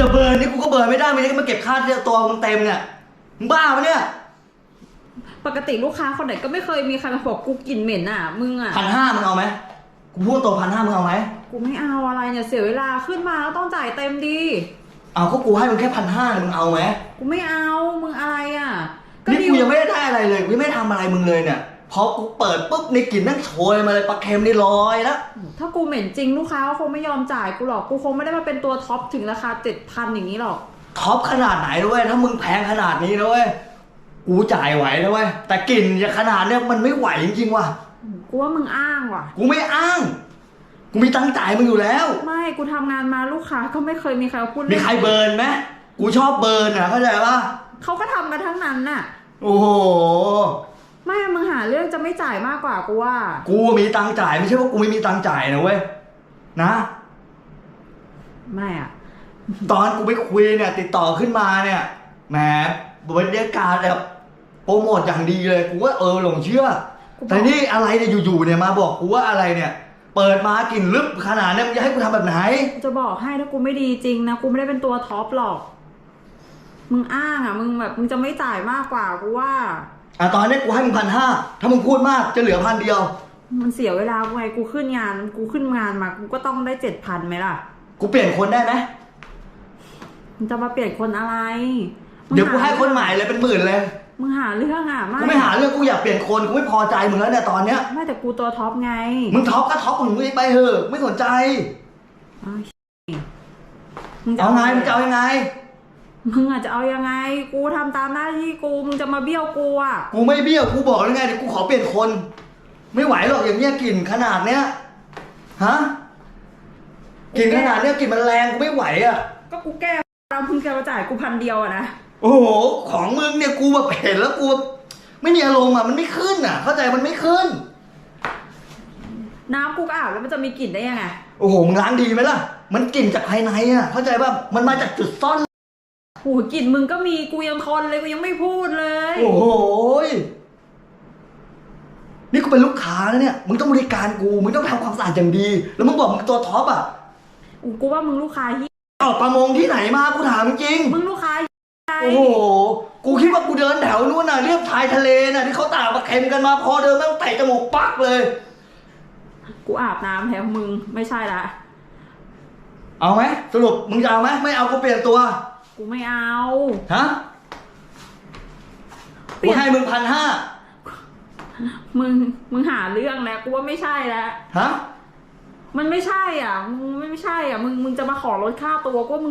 จะเบิร์นนี่กูก็เบิร์นไม่ได้ไม่ได้มาเก็บค่าตัวมึงเต็มเนี่ยมึงบ้าปะเนี่ยปกติลูกค้าคนไหนก็ไม่เคยมีใครมาบอกกูกลิ่นเหม็นอะ มึงอะพันห้ามึงเอาไหมกูพูดตัวพันห้ามึงเอาไหมกูไม่เอาอะไรเนี่ยเสียเวลาขึ้นมาแล้วต้องจ่ายเต็มดี เอาก็กูให้มึงแค่พันห้ามึงเอาไหมกูไม่เอามึงอะไรอะนี่ดีกูยังไม่ได้ได้อะไรเลยกูยังไม่ได้ทำอะไรมึงเลยเนี่ย พอกูเปิดปุ๊บในกลิ่นนั่งโชยมาเลยปลาเค็มนี่ลอยแล้วถ้ากูเหม็นจริงลูกค้าก็คงไม่ยอมจ่ายกูหรอกกูคงไม่ได้มาเป็นตัวท็อปถึงราคาเจ็ดพันอย่างนี้หรอกท็อปขนาดไหนด้วยถ้ามึงแพงขนาดนี้นะเว้ยกูจ่ายไหวนะเว้ยแต่กลิ่นอย่างขนาดเนี้ยมันไม่ไหวจริงๆว่ะกูว่ามึงอ้างว่ะ กูไม่อ้าง กูมีตังค์จ่ายมึงอยู่แล้ว ไม่กูทำงานมาลูกค้าก็ไม่เคยมีใครมาพูดมีใครเบิร์นไหมกูชอบเบิร์นอะเข้าใจปะเขาก็ทำกันทั้งนั้นน่ะ โอ้โหไม่มึงหาเรื่องจะไม่จ่ายมากกว่ากูว่า กูมีตังค์จ่ายไม่ใช่ว่ากูไม่มีตังค์จ่ายนะเว้ยนะ ไม่อะ ตอนกูไปคุยเนี่ย ติดต่อขึ้นมาเนี่ยแหมบรรยากาศแบบโปรโมทอย่างดีเลยกูว่าเออหลงเชื่อ กูบอก แต่นี่อะไรเนี่ยอยู่ๆเนี่ยมาบอกกูว่าอะไรเนี่ย เปิดมากลิ่นลึบขนาดเนี้ยมึงจะให้กูทำแบบไหน กูจะบอกให้ถ้ากูไม่ดีจริงนะกูไม่ได้เป็นตัวท็อปหรอก มึงอ้างอะ มึงแบบมึงจะไม่จ่ายมากกว่ากูว่า อะตอนนี้กูให้มึงพันห้าถ้ามึงพูดมากจะเหลือพันเดียว มันเสียเวลากูไงกูขึ้นงาน กูขึ้นงานมา กูก็ต้องได้เจ็ดพันไหมล่ะกูเปลี่ยนคนได้ไหมมึงจะมาเปลี่ยนคนอะไรมึงเดี๋ยวกูให้คนใหม่เลยเป็นหมื่นเลยมึงหาเรื่องอะไม่กูไม่หาเรื่องกูอยากเปลี่ยนคนกูไม่พอใจมึงแล้วเนี่ยตอนเนี้ยไม่แต่กูตัวท็อปไงมึงท็อปก็ท็อปของมึงไปเถอะไม่สนใจอ้าวมึงจะเอาไงมึงจะเอายังไง มึงอาจจะเอายังไง กูทำตามหน้าที่กู มึงจะมาเบี้ยวกูอะ กูไม่เบี้ยว กูบอกแล้วไงเดี๋ยวกูขอเปลี่ยนคน ไม่ไหวหรอกอย่างเงี้ยกลิ่นขนาดเนี้ยฮะกลิ่นขนาดเนี้ยกลิ่นมันแรงกูไม่ไหวอะ ก็กูแก้ตามมึงจะมาจ่ายกูพันเดียวอะนะโอ้โหของมึงเนี่ยกูแบบเห็นแล้วกูแบบไม่มีอารมณ์อะมันไม่ขึ้นอะ เข้าใจมันไม่ขึ้น น้ำกูก็อาบแล้วมันจะมีกลิ่นได้ยังไง โอ้โหมึงล้างดีไหมล่ะ มันกลิ่นจากภายในอะ เข้าใจป่ะมันมาจากจุดซ่อนโอ้โหกลิ่นมึงก็มีกูยังทนเลยกูยังไม่พูดเลย โอ้โหยนี่กูเป็นลูกค้านะเนี่ย มึงต้องบริการกู มึงต้องทำความสะอาดอย่างดี แล้วมึงบอกมึงตัวท็อปอะอู้กูว่ามึงลูกค้าที่ออกประมงที่ไหนมา กูถามจริง มึงลูกค้าใครโอ้โห กูคิดว่ากูเดินแถวนู้นน่ะเรียบชายทะเลน่ะที่เขาตากปลาเค็มกันมาพอเดินแม่งเตะจมูกปักเลย กูอาบน้ำแถวมึงไม่ใช่ละ เอาไหมสรุปมึงจะเอาไหมไม่เอากูเปลี่ยนตัว กูไม่เอาฮะเปลี่กูยนให้มึงพันห้ามึงมึงหาเรื่องแล้วกูว่าไม่ใช่แล้วฮะ มันไม่ใช่อะ มึงไม่ใช่อะ มึงมึงจะมาขอลดค่าตัวกูว่ามึง